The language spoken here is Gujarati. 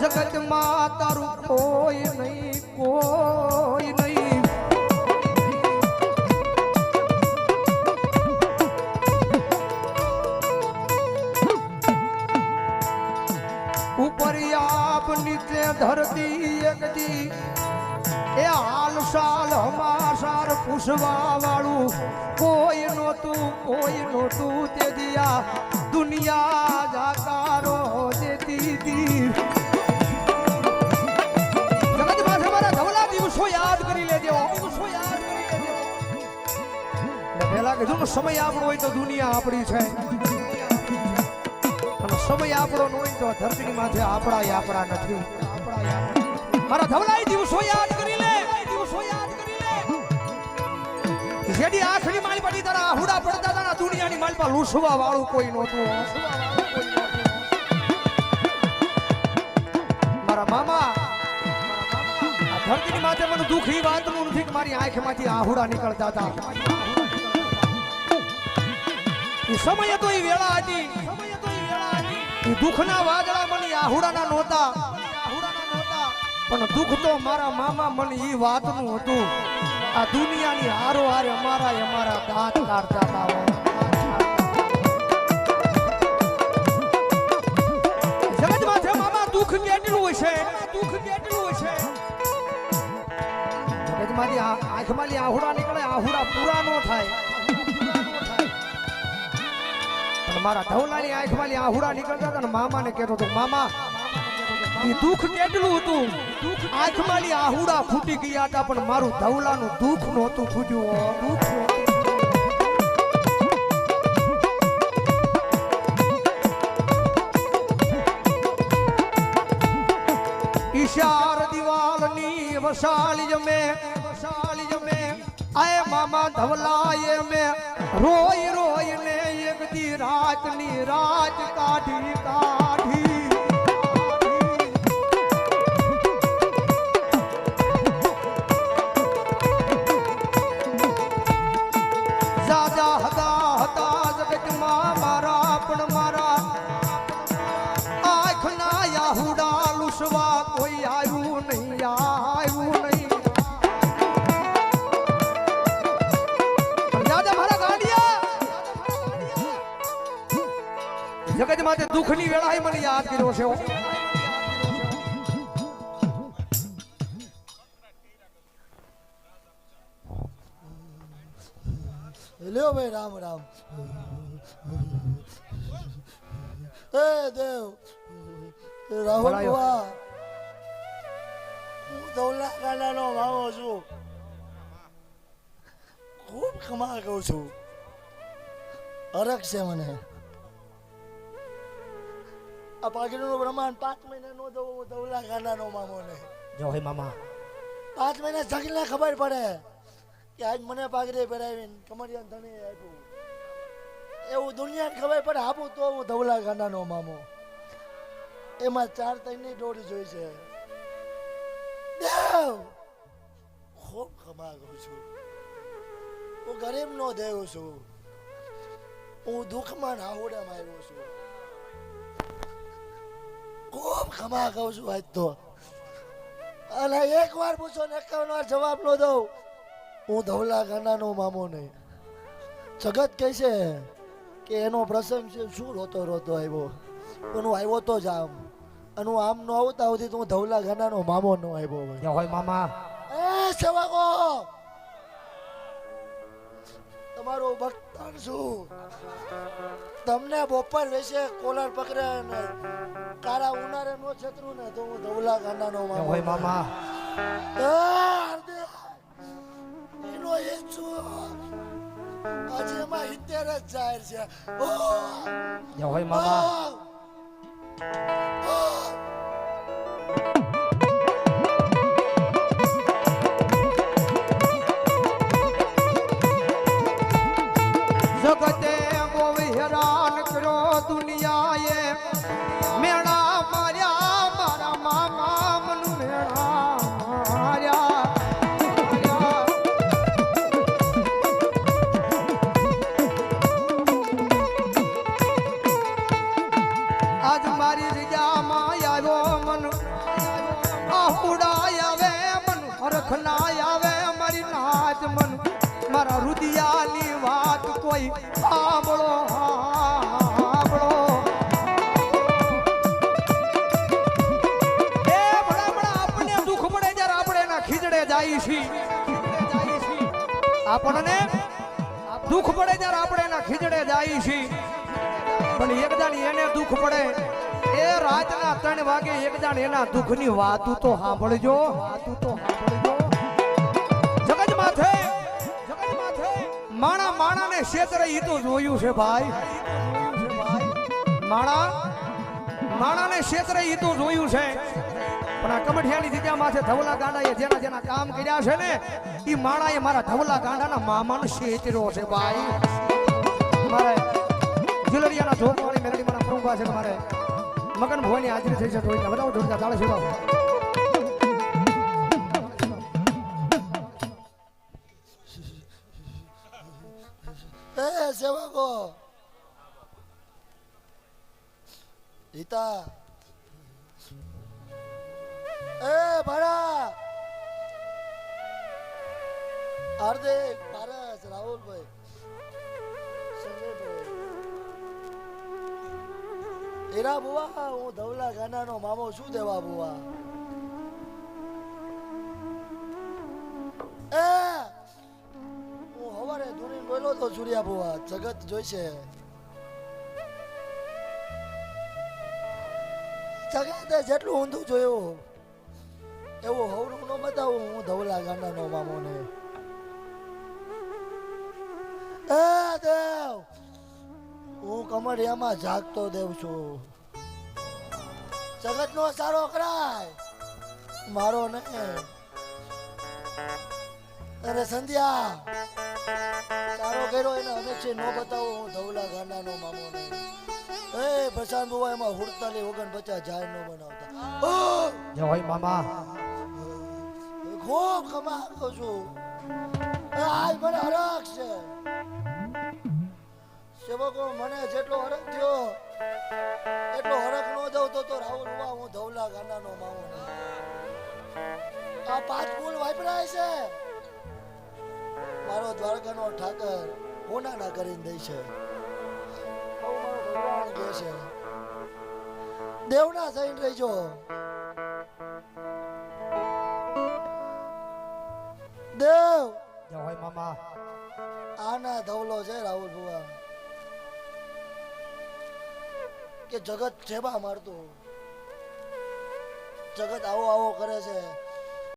જગતમાં તારું કોઈ નહીં કોઈ નહીં. ઉપર આપ નીચે ધરતી એકદી એ હાલ સાલ હમાસાર પૂછવા વાળું કોઈ નહોતું કોઈ નહોતું તે દિયા. દુનિયા જાકારો સમય આપણો હોય તો દુનિયા આપણી છે અને સમય આપણો ન હોય તો ધરતીની માથે આપણા આપણા નથી. મારા ધવલાઈ દિવસો યાદ કરી લે દિવસો જેડી આખરી માલ પડી તારા આહુડા પડતા હતા દુનિયાની માલ પર લૂસવા વાળું કોઈ નહોતું. મારા મામા ધરતીની માથે મને દુઃખ એ વાતનું નથી કે મારી આંખમાંથી આહુડા નીકળતા હતા સમય તો એ વેળા હતી. એ એ દુઃખના વાદળા મને આહુડાના નહોતા. પણ દુઃખ તો મારા મામા મને ઈ વાતનું હતું. આ દુનિયાની હારો હારે અમારા અમારા દાંત કાઢતા હતા હો. જગત માથે મામા, દુઃખ કેટલું હશે દુઃખ કેટલું હશે જગતમાંથી આંખમાંથી આહુડા નીકળે, આહુડા પૂરા ન થાય. મારા ધવલાની આંખમાંથી આહુડા નીકળતા હતા ને મામાને કહેતો હતો, મામા દુઃખ કેટલું હતું? આંખમાંથી આહુડા ફૂટી ગયા હતા, પણ મારું ધવલાનું દુઃખ નહોતું ફૂટ્યું. દુઃખ ઈશાર દિવાલની વસાલી જમે વસાલી જમે. આય મામા ધવલાય મે રોય રોય. રાતની રાત કાઢી કાઢી જાજા હતા હતા જગતમાં મારા પણ મારા આંખના યાહુડા લુસવા જગત માથે દુઃખની વેળાએ મને યાદ કર્યો છે લ્યો ભાઈ રામ રામ. એ દેવ રાહુલ બુવા હું દૌલા કાનાનો માવો છું. ખૂબ કમાલ કહું છું. હરખ છે મને. આ પાઘડીનું પ્રમાણ પાંચ મહિના નો દઉં ધવલા કાનાનો મામો ને જો હે મામા. પાંચ મહિના જગીને ખબર પડે કે આજ મને પાઘડી પહેરાવીને કમરિયાન ધણી આપ્યું. એવું દુનિયાને ખબર પડે આપું તો હું ધવલા ગાંડાનો મામો. એમાં ચાર ત્રણની દોડી જોઈ છે. દેવ! ખૂબ ખમા કરું છું. હું ગરીબનો દેવ છું. હું દુઃખમાં નાહોડામાં આવ્યો છું. ખમા કહું છું આજ તો. અને એક વાર પૂછો ને એકાવન વાર જવાબ નો દઉં. હું ધવલા ગાનાનો મામો નહીં. જગત કહે છે કે એનો પ્રસંગ છે શું રોતો રોતો આવ્યો? પણ હું આવ્યો તો જ આમ. અને હું આમ ન આવતા સુધી તો હું ધવલા ગાનાનો મામો નો આવ્યો હોય. હોય મામા? એ સેવાકો! તમારો ભક્તન છું. તમને બપોર વેશે કોલર પકડે ને કારા ઉનાળે નો છતરું ને તો હું ધવલા ગાંડાનો નો મામા હોય મામા. એનો એ છું. આજે એમાં ઇત્તેર જ જાહેર છે! હોય મામા. વાત મન મારા રુદિયાની વાત કોઈ સાંભળો સાંભળો. એ દુઃખ પડે જ્યારે આપણે એના ખીજડે જાય છે પણ એકદાન એને દુઃખ પડે. એ રાતના ત્રણ વાગે એક જાણ એના દુઃખની વાતું તો સાંભળજો વાતું તો સાંભળજો. માથે માણા માણા માણાને ક્ષેત્રે ઈ તો જોયું છે ભાઈ. માણા માણાને ક્ષેત્રે ઈ તો જોયું છે. પણ આ કમઠિયાની જગ્યા માથે ધવલા ગાંડાએ જેના જેના કામ કર્યા છે ને, ઈ માણાએ મારા ધવલા ગાંડાના મામાનો ક્ષેત્રો છે ભાઈ. મારે જુલરિયાના જોગવાળી મેલડી મારા પ્રમુખા છે મારે. મગન ભવાની હાજરી થઈ છે તો બધા જોરદાર તાળે શિવાઓ સેવકો હિતા એ ભણા. હાર્દિક પારસ રાહુલભાઈ. સંજયભાઈ હીરા બુવા, હું ધવલા ગાનાનો મામો શું દેવા બુવા. બોલો તો ચુડિયા ભુવા, જગત જોઈશે. જગતે જેટલું ઊંધું જોયું, એવું હવરું ન બતાવું હું ધવલા ગાંડાનો મામો ને દેવ, હું કમરિયામાં જાગતો દેવ છું. જગતનો સારો કરાય, મારો ને અરે સંધ્યા સારો કર્યો એને હંમેશા ન બતાવો હું ધવલા ગાંડાનો મામો નહીં. એ ભસાન બુવા એમાં હુડતાલી ઓગણ પચાસ જાય નો બનાવતા. ઓ જય હોય મામા. ખૂબ કમાતો છું. આજ મને હરખ છે. સેવકો મને જેટલો હરખ થયો એટલો હરખ નો દઉં તો તો રાહુલ બુવા હું ધવલા ગાંડાનો મામો નહીં. આ પાંચ ફૂલ વાપરાય છે. મારો દ્વારકાનો ઠાકર હોનાના કરીને દે છે. ભગવાન છે. દેવના સહીન રહેજો. દેવ! જય હોય મામા. આના ધવલો છે રાહુલ ભુવા કે જગત જેબા મારતું. જગત આવો આવો કરે છે.